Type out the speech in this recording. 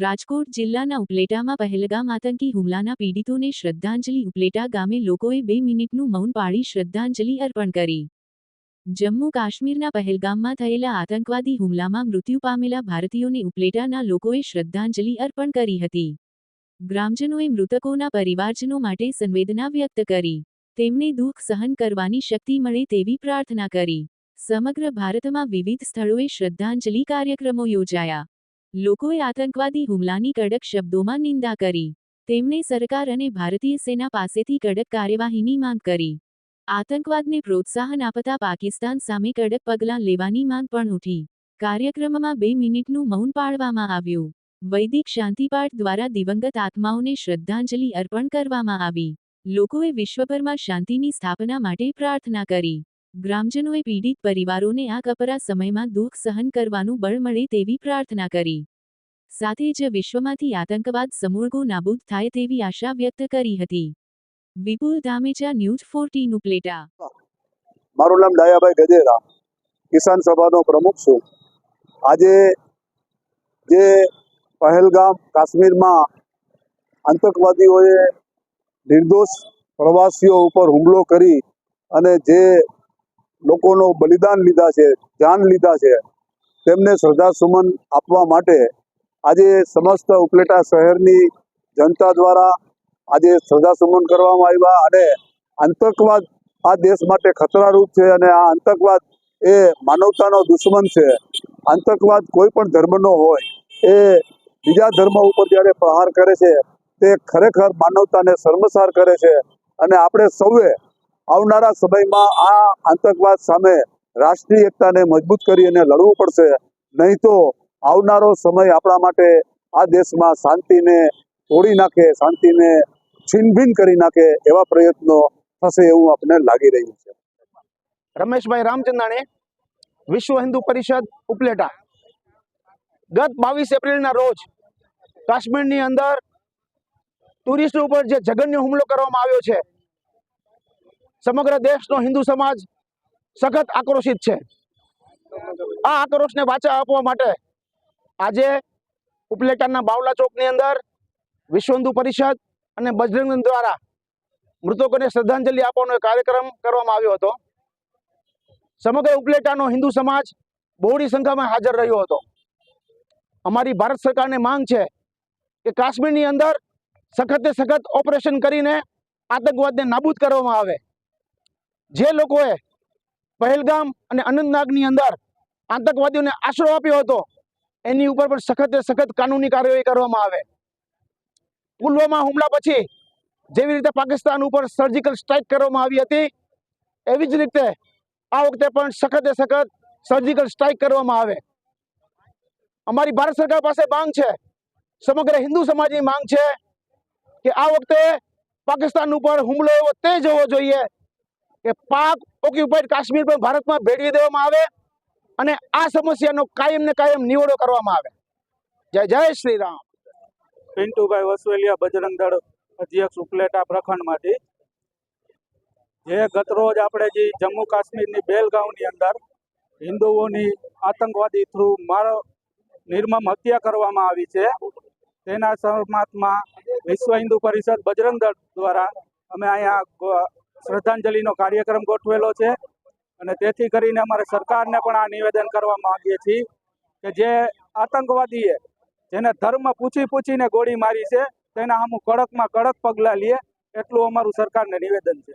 રાજકોટ જિલ્લાના ઉપલેટામાં પહેલગામ આતંકી હુમલાના પીડિતોને શ્રદ્ધાંજલિ. ઉપલેટા ગામે લોકોએ બે મિનિટનું મૌન પાળી શ્રદ્ધાંજલિ અર્પણ કરી. જમ્મુ કાશ્મીરના પહેલગામમાં થયેલા આતંકવાદી હુમલામાં મૃત્યુ પામેલા ભારતીયોને ઉપલેટાના લોકોએ શ્રદ્ધાંજલિ અર્પણ કરી હતી. ગ્રામજનોએ મૃતકોના પરિવારજનો માટે સંવેદના વ્યક્ત કરી. તેમને દુઃખ સહન કરવાની શક્તિ મળે તેવી પ્રાર્થના કરી. સમગ્ર ભારતમાં વિવિધ સ્થળોએ શ્રદ્ધાંજલિ કાર્યક્રમો યોજાયા. લોકોએ આતંકવાદી હુમલાની કડક શબ્દોમાં નિંદા કરી. તેમણે સરકાર અને ભારતીય સેના પાસેથી કડક કાર્યવાહીની માંગ કરી. આતંકવાદને પ્રોત્સાહન આપતા પાકિસ્તાન સામે કડક પગલાં લેવાની માંગ પણ ઉઠી. કાર્યક્રમમાં બે મિનિટનું મૌન પાળવામાં આવ્યું. વૈદિક શાંતિપાઠ દ્વારા દિવંગત આત્માઓને શ્રદ્ધાંજલિ અર્પણ કરવામાં આવી. લોકોએ વિશ્વભરમાં શાંતિની સ્થાપના માટે પ્રાર્થના કરી. ગ્રામજનોએ પીડિત પરિવારોને આ કપરા સમયમાં દુઃખ સહન કરવાનું બળ મળે તેવી પ્રાર્થના કરી. સાથે જ વિશ્વમાંથી આતંકવાદ સમૂળગો નાબૂદ થાય તેવી આશા વ્યક્ત કરી હતી. વિપુલ ધામેચા, ન્યૂઝ ફોર્ટી નું પ્લેટા મારું નામ ડાયાભાઈ ગજેરા. કિસાન સભાનો પ્રમુખ છું. આજે જે પહેલગામ, કાશ્મીરમાં આતંકવાદીઓએ નિર્દોષ પ્રવાસીઓ ઉપર હુમલો કરી અને જે લોકોનો બલિદાન લીધા છે જાન લીધા છે. તેમને શ્રદ્ધાસુમન આપવા માટે આજે સમસ્ત ઉપલેટા શહેરની જનતા દ્વારા આજે શ્રદ્ધાસુમન કરવામાં આવ્યા અને આતંકવાદ આ દેશ માટે ખતરારૂપ છે અને આ આતંકવાદ એ માનવતાનો દુશ્મન છે. આતંકવાદ કોઈ પણ ધર્મનો હોય, એ બીજા ધર્મ ઉપર જ્યારે પ્રહાર કરે છે, તે ખરેખર માનવતાને શર્મસાર કરે છે. અને આપણે સૌએ આવનારા સમયમાં આ આતંકવાદ સામે રાષ્ટ્રીય એકતાને મજબૂત કરી અને લડવું પડશે. નહીં તો આવનારો સમય આપણા માટે આ દેશમાં શાંતિને તોડી નાખે, શાંતિને છીનભીન કરી નાખે એવા પ્રયત્નો થશે એવું આપણને લાગી રહ્યું છે. રમેશભાઈ રામચંદાણી વિશ્વ હિન્દુ પરિષદ ઉપલેટા ગત બાવીસ એપ્રિલના રોજ કાશ્મીરની અંદર ટુરિસ્ટ ઉપર જે જઘન્ય હુમલો કરવામાં આવ્યો છે સમગ્ર દેશનો હિન્દુ સમાજ સખત આક્રોશિત છે. આ આક્રોશને વાચા આપવા માટે આજે ઉપલેટાના બાવલા ચોકની અંદર વિશ્વ હિન્દુ પરિષદ અને બજરંગ દ્વારા મૃતકોને શ્રદ્ધાંજલિ આપવાનો કાર્યક્રમ કરવામાં આવ્યો હતો. સમગ્ર ઉપલેટાનો હિન્દુ સમાજ બહોળી સંખ્યામાં હાજર રહ્યો હતો. અમારી ભારત સરકારને માંગ છે કે કાશ્મીરની અંદર સખતે સખત ઓપરેશન કરીને આતંકવાદને નાબૂદ કરવામાં આવે. જે લોકોએ પહેલગામ અને અનંતનાગની અંદર આતંકવાદીઓને આશરો આપ્યો હતો, એની ઉપર પણ સખતે સખત કાનૂની કાર્યવાહી કરવામાં આવે. પુલવામા હુમલા પછી જેવી રીતે પાકિસ્તાન ઉપર સર્જિકલ સ્ટ્રાઇક કરવામાં આવી હતી, એવી જ રીતે આ વખતે પણ સખતે સખત સર્જિકલ સ્ટ્રાઇક કરવામાં આવે. અમારી ભારત સરકાર પાસે માંગ છે, સમગ્ર હિન્દુ સમાજની માંગ છે કે આ વખતે પાકિસ્તાન ઉપર હુમલો એવો તેજ હોવો જોઈએ કે પાક ઓક્યુપાઈડ કાશ્મીર પણ ભારતમાં ભેળવી દેવામાં આવે અને આ સમસ્યાનો કાયમ ને કાયમ નિવડો કરવામાં આવે. જય જય શ્રી રામ પિન્ટુભાઈ વસવેલિયા, બજરંગ દળ અધ્યક્ષ ઉપલેટા પ્રખંડમાંથી. જે ગતરોજ આપણે જે જમ્મુ કાશ્મીરની બેલગાંવની અંદર હિન્દુઓની આતંકવાદી થ્રુ મારો નિર્મમ હત્યા કરવામાં આવી છે. તેના સમાતમાં વિશ્વ હિન્દુ પરિષદ બજરંગ દળ દ્વારા અમે અહીંયા શ્રદ્ધાંજલિનો કાર્યક્રમ ગોઠવેલો છે. અને તેથી કરીને અમારે સરકારને પણ આ નિવેદન કરવા માંગીએ છીએ કે જે આતંકવાદીએ જેને ધર્મ પૂછી પૂછીને ગોળી મારી છે, તેના સામું કડકમાં કડક પગલાં લે, એટલું અમારું સરકારને નિવેદન છે.